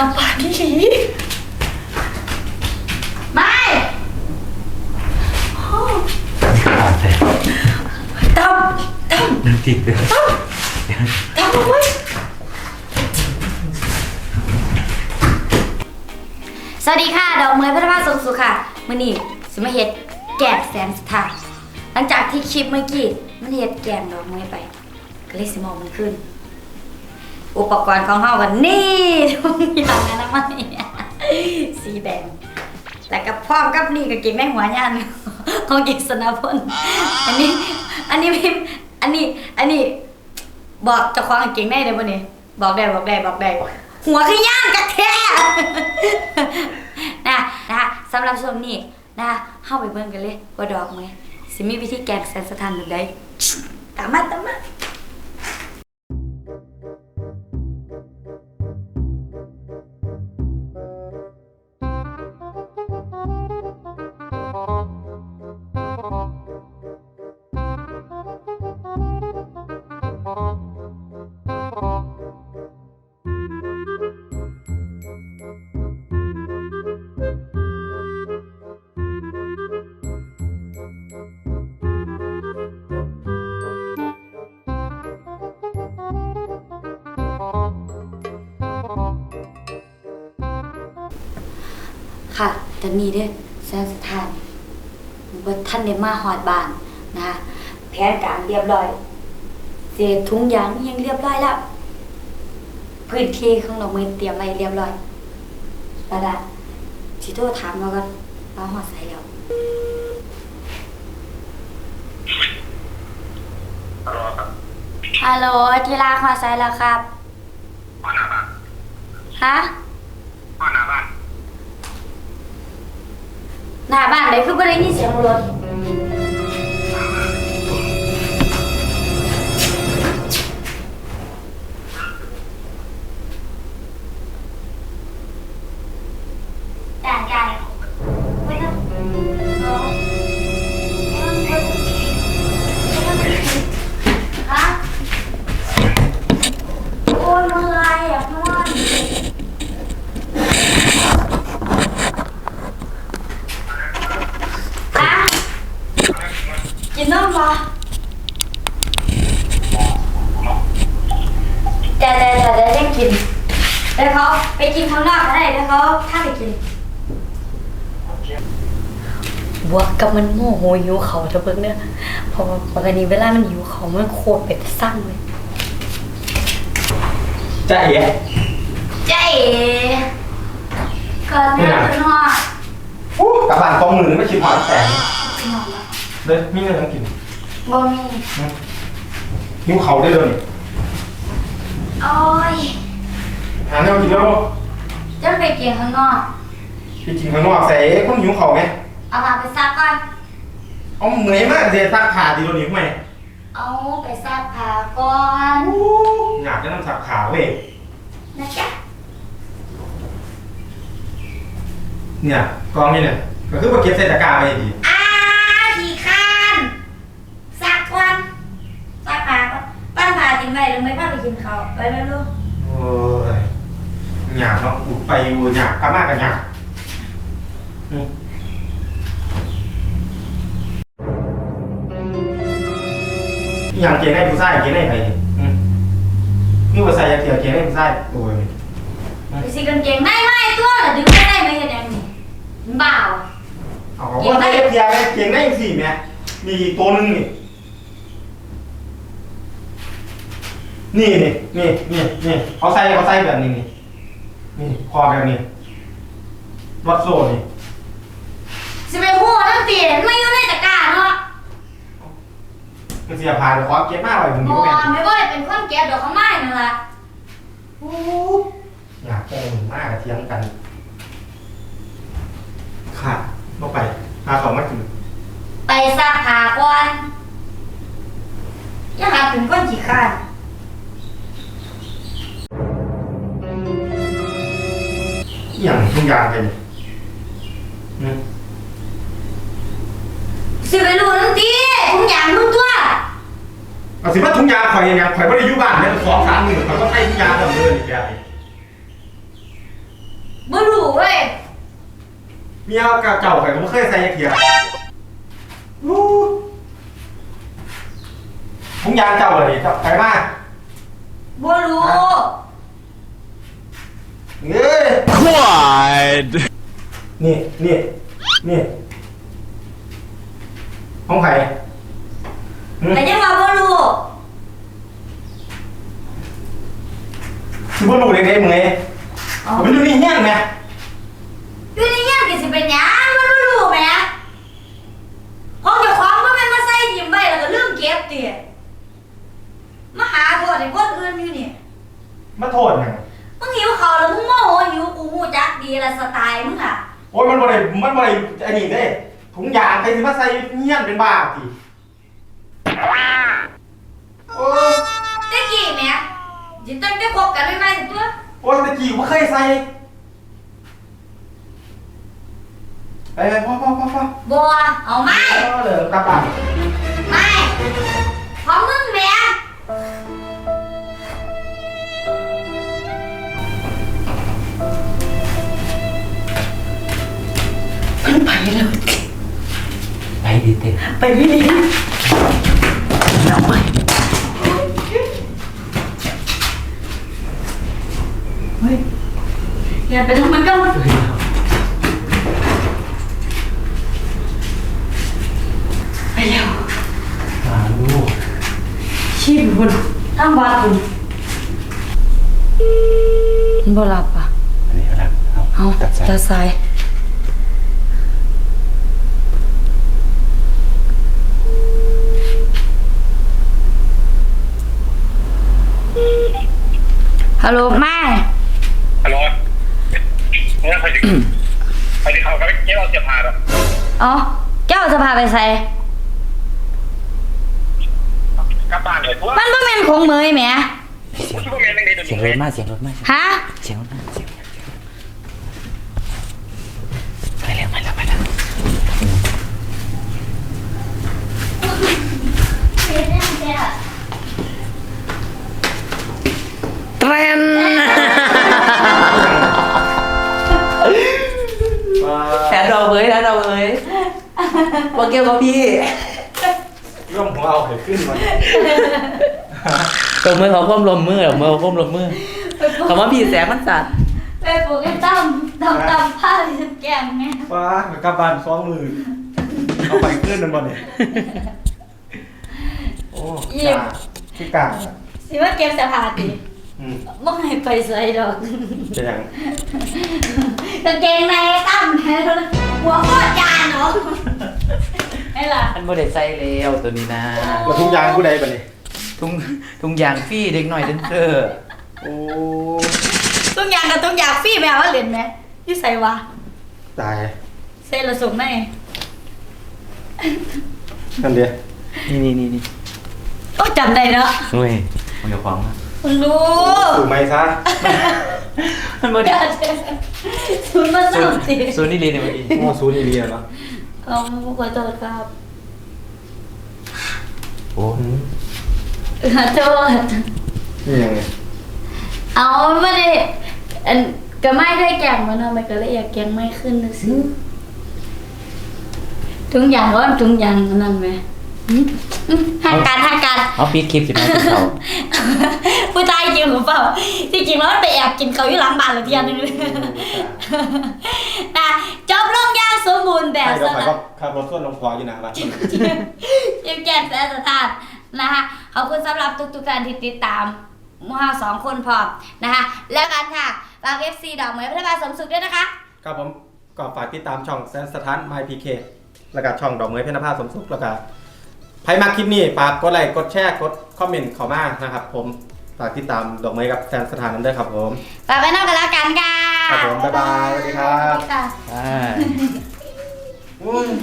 กลับบ้านที่หีไม่แต่ตั้มตั้มน้ำจิตเลยตั้มตั้มเว้ยสวัสดีค่ะดอกเมยพัฒนาสุขสุขค่ะมื่อนี้สมาเฮ็ดแกงแสนสถานหลังจากที่คลิปเมื่อกี้มันเฮ็ดแกงดอกเมยไปก็เลยสิมองมันขึ้น อุปกรณ์ของเฮากันนี่ทุกอย่างนะนะมันสีแดงแล้วก็พร้อมกับนี่ก็ก่งแม่หัวย่านของกิษณพลอันนี้ อันนี้พิมพ์อันนี้ อันนี้ บอกจ้าของกางเก่งได้เลยบ่นี่บอกได้บอกได้บอกได้ หัวขย่างกระแทนะนะคะสำหรับช่วงนี้นะคะเข้าไปเบิ่งกันเลยว่าดอกไหมสิมีวิธีแกงแสนสถานแบบใดตามมาตามมา ค่ะตอนนี้เด้อแสนสถานว่าท่านได้มาหอดบ้านนะคะแผนการเรียบร้อย เศษถุงยางยังเรียบร้อยแล้ว พื้นที่ของเรามือเตรียมไว้เรียบร้อยแล้วละสิโทรถามเรากันว่าหอดใส่แล้วฮัลโหลที่รักหอดใส่แล้วครับพ่อหน้าบ้านฮะ พ่อหน้าบ้าน หน้าบ้านเล กินเดี๋ยวเขาไปกินข้างนอกก็ได้เดี๋ยวเขาถ้าไปกินบัวกับมันโมโหหิวเขาเธอเบิ่งเนี่ยเพราะว่าปกติเวลามันหิวเขามันโคตรเป็ดสั่งเลยใจเอ๋เจ๊เกิดแม่ตัวน้อยอู้กลับบ้านกองมือไม่คิดผ่านแต่งพี่น้องละเลยมีเงินต้องกินบ่มีหิวเขาได้เลย โอ้ย หาแนวกินแล้วจะไปกินข้างนอก ไปกินข้างนอกใส่คนหิวเขาไงเอามาไปซักก่อน เอาเหนื่อยมากเสียซักขาดีโดนหิวไหมเอาไปซักผ้าก่อนอยากจะน้ำสักขาเว้ยนะจ๊ะเนี่ยกองนี่เนี่ยก็คือมาเก็บใส่ตะกร้าไปดี อยากเกงได้ผู้ชายเกงได้ใครอืมนี่ว่าใส่อยากเกี่ยวเกงได้ผู้ชายตัวนี้ไปสิกางเกงในไม่ตัวน่ะดึงไม่ได้ไหมเฮ็ดยังนี่มันบ้าว่ะเอาของว่าได้เกียร์ได้เกียร์ได้สี่แม่มีอีกตัวหนึงนี่นี่นี่นี่นี่นี่เขาใส่เขาใส่แบบนี้นี่นี่คอแบบนี้วัดโซ่นี่สิไปหัวทั้งตีไม่อยู่ในตะกร้า เนาะมันเสียผ่านขอเก็บมากเลยผมบ่นี่ก็แม่นไม่ว่าได้เป็นคนเก็บดอกข้างไม้นั่นล่ะอยากโกงมากกับเทียงกันขาดลงไปพาเขามาถึงไปซักผ้าก่อนอย่าหาถึงคนขี้ข้านอหย่างทุกอย่างไปนี่อืม สิไปรู้ทั้งตีทุกอย่างทุกตัว เอาสิว่าทุกอย่างข่อยอย่างข่อยไม่ได้อยู่บ้านเนี่ยสองสามหมื่นข่อยก็ใช้ทุกอย่างแบบเดิมอีกแบบเมียเก่าๆข่อยก็ไม่เคยใส่ยักเทียอู้ถุงยางเจ้าเลยเจ้าใครมาบ่รู้เอ้ย Quiet. นี่นี่นี่ ห้องไข่หืมแต่ยังว่าบ่รู้คือว่าลูกเด็กๆมึงไงอ๋อมันอยู่นี่เงี้ยงไงอยู่ในย่างก็สิเป็นหยังมันบ่รู้แหมของเจ้าของบ่แม่นมาใส่ทิ่มไว้แล้วก็ลืมเก็บติมาหาโทษให้คนอื่นอยู่นี่มาโทษยังมึงหิวเขาวแล้วมึงโมโหหิวกูหูจักดีละสไตล์มึงอะโอ้ยมันบ่ได้มันบ่ได้อันนี้เด้ ถุงยางใครสิมาใส่เงี้ยนเป็นบ้าสิโอ้ยตะกี้แหม่จิตั้งแต่คบกันไม่ไหมตัวโอ้ยตะกี้กูเคยใส่ไปไปพ่อพ่อพ่อพ่อบัวเอาไหมพ่อเลยกลับบ้านไม่ของมึง ไปดิเต้ไปไม่ดีเอาไปเฮ้ยอย่าไปทำมันก็ไปแล้วมาลูกชีพบุญทั้งวันคุณมันบ่หลับอะอันนี้ครับเอาเอาตัดสาย ตาสาย ฮัลโหลแม่ฮัลโหลเนี่ยใครจะใครจะเข้ากันเจ๊เราเสียผ่านอะอ๋อเจ้าจะพาไปใส่กลับบ้านเลยตัวมันบ่แม่นของเมยแหมผู้ช่วยแม่นั่งในตัวเสียงรถมากเสียงรถมากฮะเสียงรถมากเสียงรถมากไปแล้วไปแล้วไปแล้วเท รนแทนเราเว้ยแทนเราเว้ยว่าเกี่ยวกับพี่ร่วมของเราเกิดขึ้นมาตบมือเขาก้มลมมือตบมือเขาก้มลมมือคำว่าพี่แสงมันสัตว์ไปปลูกไอ้ตั้มตั้มตั้มผ้าที่ฉันแกงแม่ว้ากลับบ้านสองมือเอาไปขึ้นนั่นบ่เนี่ยโอ้กาคือกาสิว่าเก็บเสภาติอืม บ่ให้ไปใส่ดอกจะยังกางเกงในตั้มแล้วหัวโคตรจานเนาะไอ้ล่ะมันโมเดลใส่แล้วตัวนี้นะแล้วทุกอยางผู้ใดบ่เนี่ยทุ่งทุ่งยางฟี่เด็กหน่อยเดนเซอร์โอ้ทุกอย่างกับทุกอย่างฟรีแม่ว่าเล่นไหมที่ใส่วะตายใส่ละส่งในกันเดียวนี่นี่นี่นี่โอ้จำได้เนาะเว้ยมันจะคล้องนะ มึงรู้ถูกไหมซะมันโมเดเดี๋ยลวคุณมาซูเศร้านสิซูนนี่เลยเนี่ยเมื่อกี้โอ้ซูนี่เรียนเนาะเอาขอโทษครับโอ้ขอโทษนี่ยังไงเอาไม่ได้อันก็ไม่ได้แกงมันทำไมก็เลยอยากแกงไม่ขึ้นนึกสิทุกอย่างก็ทุกอย่างนั่นไหม อืมอืมทางการทางการเอาปิดคลิปสิมาถึงเขาผู้ชายจริงหรือเปล่าที่จริงแล้วมันไปแอบกินเขาอยู่หลังบ้านหรือเทียนนึงเลยนะจบลงอย่างสมบูรณ์แบบใครสก็ใครนะก็ขับรถส่วนลงคออยู่นะบ้านยิ้มแย้มแสนสถานนะคะขอบคุณสำหรับทุกๆท่านที่ติดตามหมูเฮาสองคนพร้อมนะคะ แล้วกันค่ะฝาก FC ดอกเหมยพัฒนาสมสุขด้วยนะคะ ครับผมก็ฝากติดตามช่องแซนสถาน My PK แล้วก็ช่องดอกเมยเพญนภาสมสุขแล้วก็ ใครมาคลิปนี้ฝากกดไลค์กดแชร์กดคอมเมนต์เข้ามานะครับ ผมฝากติดตามดอกเมยกับแซนสถานนั้นด้วยครับผม ฝากไว้นอกกันแล้วกันค่ะครับผมบ๊ายบายสวัสดีครับ สวัสดีค่ะ ใช่อุ้ย